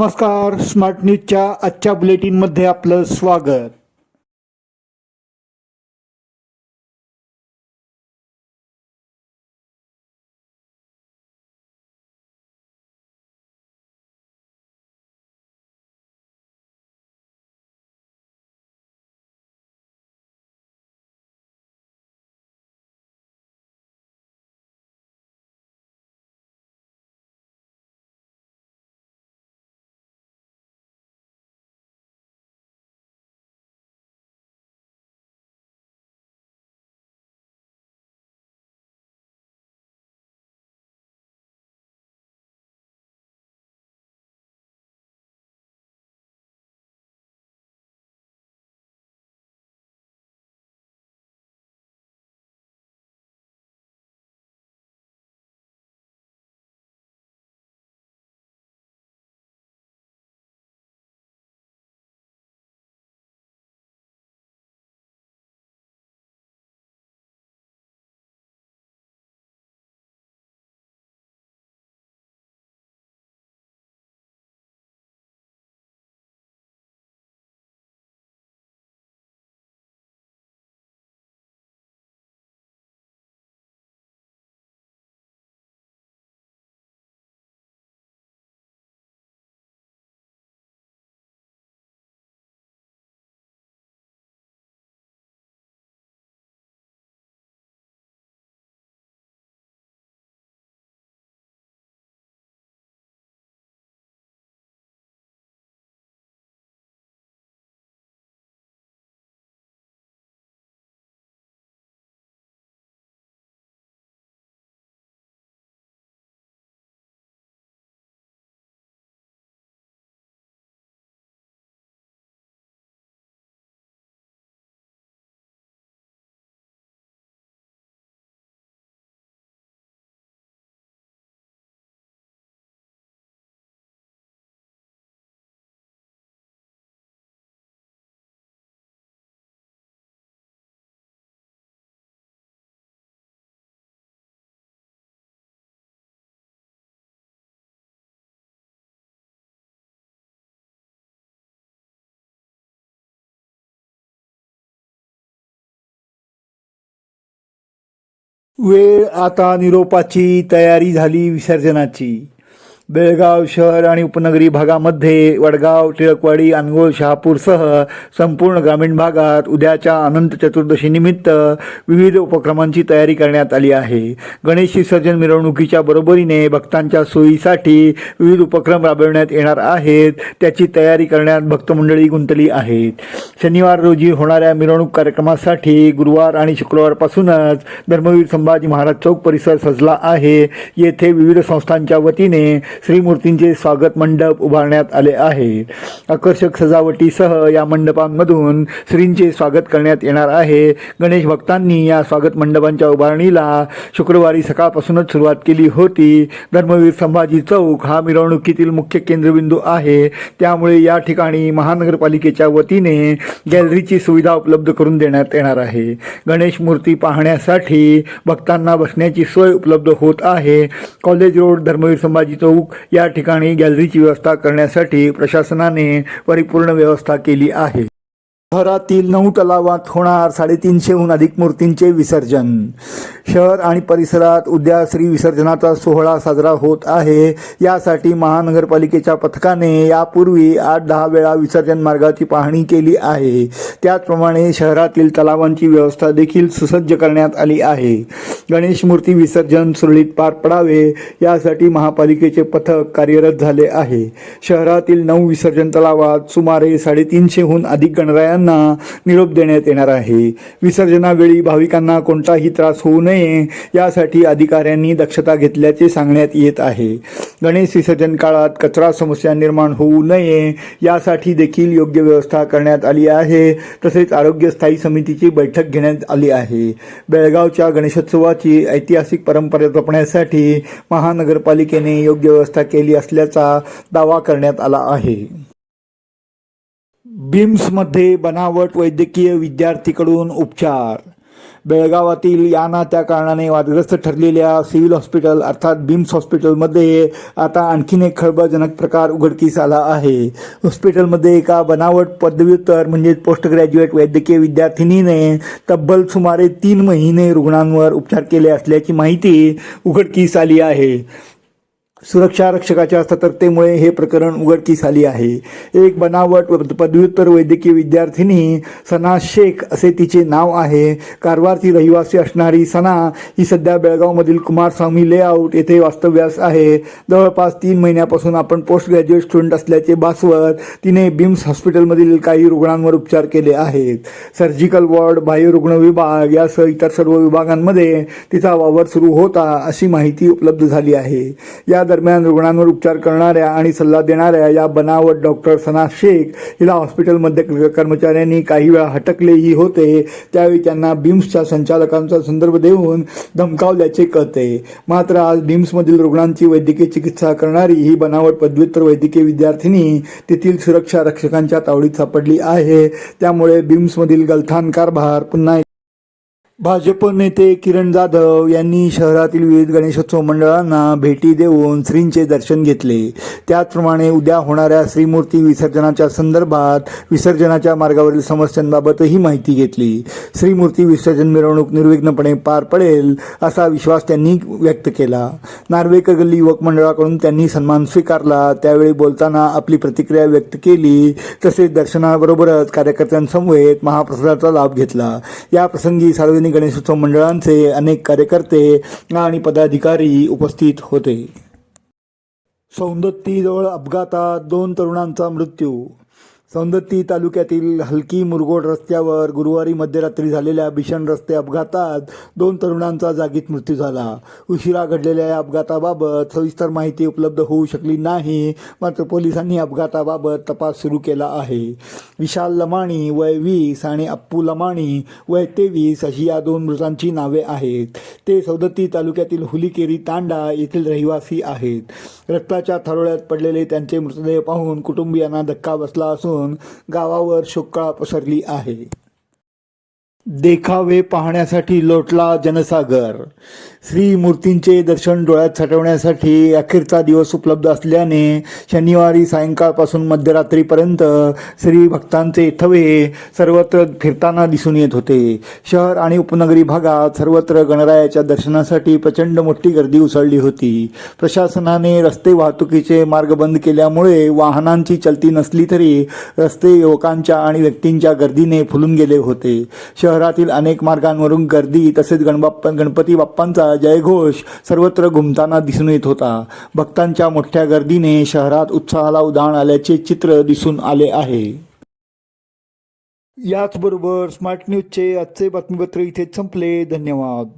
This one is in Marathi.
नमस्कार स्मार्ट न्यूजच्या आजच्या बुलेटिनमध्ये आपलं स्वागत. वेळ आता निरोपाची तयारी झाली विसर्जनाची. बेळगाव शहर आणि उपनगरी भागामध्ये वडगाव टिळकवाडी अनगोल शहापूरसह संपूर्ण ग्रामीण भागात उद्याच्या अनंत चतुर्दशीनिमित्त विविध उपक्रमांची तयारी करण्यात आली आहे. गणेश विसर्जन मिरवणुकीच्या बरोबरीने भक्तांच्या सोयीसाठी विविध उपक्रम राबविण्यात येणार आहेत. त्याची तयारी करण्यात भक्तमंडळी गुंतली आहेत. शनिवार रोजी होणाऱ्या मिरवणूक कार्यक्रमासाठी गुरुवार आणि शुक्रवारपासूनच धर्मवीर संभाजी महाराज चौक परिसर सजला आहे. येथे विविध संस्थांच्या वतीने श्रीमूर्तींचे स्वागत मंडप उभारण्यात आले आहे. आकर्षक सजावटीसह या मंडपांमधून श्रींचे स्वागत करण्यात येणार आहे. गणेश भक्तांनी या स्वागत मंडपांच्या उभारणीला शुक्रवारी सकाळपासूनच सुरुवात केली होती. धर्मवीर संभाजी चौक हा मिरवणुकीतील मुख्य केंद्रबिंदू आहे. त्यामुळे या ठिकाणी महानगरपालिकेच्या वतीने गॅलरीची सुविधा उपलब्ध करून देण्यात येणार आहे. गणेश मूर्ती पाहण्यासाठी भक्तांना बसण्याची सोय उपलब्ध होत आहे. कॉलेज रोड धर्मवीर संभाजी चौक या ठिकाणी गॅलरीची व्यवस्था करण्यासाठी प्रशासनाने परिपूर्ण व्यवस्था केली आहे. शहरातील नऊ तलावात होणार साडेतीनशेहून अधिक मूर्तींचे विसर्जन. शहर आणि परिसरात उद्या श्री विसर्जनाचा सोहळा साजरा होत आहे. यासाठी महानगरपालिकेच्या पथकाने यापूर्वी आठ दहा वेळा विसर्जन मार्गाची पाहणी केली आहे. त्याचप्रमाणे शहरातील तलावांची व्यवस्था देखील सुसज्ज करण्यात आली आहे. गणेश मूर्ती विसर्जन सुरळीत पार पडावे यासाठी महापालिकेचे पथक कार्यरत झाले आहे. शहरातील नऊ विसर्जन तलावात सुमारे साडेतीनशेहून अधिक गणरायांना निरोप देण्यात येणार आहे. विसर्जनावेळी भाविकांना कोणताही त्रास होऊ नये यासाठी अधिकाऱ्यांनी दक्षता घेतल्याचे सांगण्यात येत आहे. गणेश विसर्जन काळात कचरा समस्या निर्माण होऊ नये यासाठी देखील योग्य व्यवस्था करण्यात आली आहे. तसेच आरोग्य स्थायी समितीची बैठक घेण्यात आली आहे. बेळगावच्या गणेशोत्सवाची ऐतिहासिक परंपरा जपण्यासाठी महानगरपालिकेने योग्य व्यवस्था केली असल्याचा दावा करण्यात आला आहे. बिम्समध्ये बनावट वैद्यकीय विद्यार्थीकडून उपचार. बेळगावातील याना त्या कारणाने वादग्रस्त ठरलेल्या सिव्हिल हॉस्पिटल अर्थात बिम्स हॉस्पिटलमध्ये आता आणखीन एक खळबळजनक प्रकार उघडकीस आला आहे. हॉस्पिटलमध्ये एका बनावट पदव्युत्तर म्हणजे पोस्ट ग्रॅज्युएट वैद्यकीय विद्यार्थिनीने तब्बल सुमारे तीन महिने रुग्णांवर उपचार केले असल्याची माहिती उघडकीस आली आहे. सुरक्षा रक्षकाच्या सतर्कतेमुळे हे प्रकरण उघडकीस आली आहे. एक बनावट पदव्युत्तर वैद्यकीय विद्यार्थिनी सना शेख असे तिचे नाव आहे. कारवारची रहिवासी असणारी सना ही सध्या बेळगावमधील कुमारस्वामी लेआउट येथे वास्तव्यास आहे. जवळपास तीन महिन्यापासून आपण पोस्ट ग्रॅज्युएट स्टुडंट असल्याचे भासवत तिने बिम्स हॉस्पिटलमधील काही रुग्णांवर उपचार केले आहेत. सर्जिकल वॉर्ड बाह्यरुग्ण विभाग यासह इतर सर्व विभागांमध्ये तिचा वावर सुरू होता अशी माहिती उपलब्ध झाली आहे. या दरम्यान रुग्णांवर उपचार करणाऱ्या आणि सल्ला देणाऱ्या या बनावट डॉक्टर सना शेख हिला हॉस्पिटलमध्ये कर्मचाऱ्यांनी काही वेळा हटकलेही होते. त्यावेळी त्यांना बिम्सच्या संचालकांचा संदर्भ देऊन धमकावल्याचे कळते. मात्र आज बिम्समधील रुग्णांची वैद्यकीय चिकित्सा करणारी ही बनावट पदव्युत्तर वैद्यकीय विद्यार्थिनी तेथील सुरक्षा रक्षकांच्या तावडीत सापडली आहे. त्यामुळे बिम्समधील गलथान कारभार पुन्हा भाजप नेते किरण जाधव यांनी शहरातील विविध गणेशोत्सव मंडळांना भेटी देऊन श्रींचे दर्शन घेतले. त्याचप्रमाणे उद्या होणाऱ्या श्रीमूर्ती विसर्जनाच्या संदर्भात विसर्जनाच्या मार्गावरील समस्यांबाबतही माहिती घेतली. श्रीमूर्ती विसर्जन मिरवणूक निर्विघ्नपणे पार पडेल असा विश्वास त्यांनी व्यक्त केला. नार्वेकर गल्ली युवक मंडळाकडून त्यांनी सन्मान स्वीकारला. त्यावेळी बोलताना आपली प्रतिक्रिया व्यक्त केली. तसेच दर्शनाबरोबरच कार्यकर्त्यांसमवेत महाप्रसादाचा लाभ घेतला. या प्रसंगी सार्वजनिक गणेशोत्सव मंडळांचे अनेक कार्यकर्ते आणि पदाधिकारी उपस्थित होते. सौंदत्तीजवळ अपघातात दोन तरुणांचा मृत्यू सौंदत्ती तालुक्यातील हलकी मुरगोड रस्त्यावर गुरुवारी मध्यरात्री झालेल्या भीषण रस्ते अपघातात दोन तरुणांचा जागीच मृत्यू झाला. उशिरा घडलेल्या या अपघाताबाबत सविस्तर माहिती उपलब्ध होऊ शकली नाही मात्र पोलिसांनी अपघाताबाबत तपास सुरू केला आहे. विशाल लमाणी वय वीस आणि अप्पू लमाणी वय तेवीस अशी या दोन मृतांची नावे आहेत. ते सौदत्ती तालुक्यातील हुलीकेरी तांडा येथील रहिवासी आहेत. रक्ताच्या थरोळ्यात पडलेले त्यांचे मृतदेह पाहून कुटुंबियांना धक्का बसला असून गावावर शोककळा पसरली आहे. देखावे पाहण्यासाठी लोटला जनसागर. श्री मूर्तींचे दर्शन डोळ्यात साठवण्यासाठी अखेरचा दिवस उपलब्ध असल्याने शनिवारी सायंकाळपासून मध्यरात्रीपर्यंत श्री भक्तांचे थवे सर्वत्र फिरताना दिसून येत होते. शहर आणि उपनगरी भागात सर्वत्र गणरायाच्या दर्शनासाठी प्रचंड मोठी गर्दी उसळली होती. प्रशासनाने रस्ते वाहतुकीचे मार्ग बंद केल्यामुळे वाहनांची चलती नसली तरी रस्ते युवकांच्या आणि व्यक्तींच्या गर्दीने फुलून गेले होते. शहर शहरातील अनेक मार्गांवरून गर्दी तसेच गणबाप्प गणपती बाप्पांचा जयघोष सर्वत्र घुमताना दिसून येत होता. भक्तांच्या मोठ्या गर्दीने शहरात उत्साहाला उदाहरण आल्याचे चित्र दिसून आले आहे. याचबरोबर स्मार्ट न्यूजचे आजचे बातमीपत्र इथे संपले. धन्यवाद.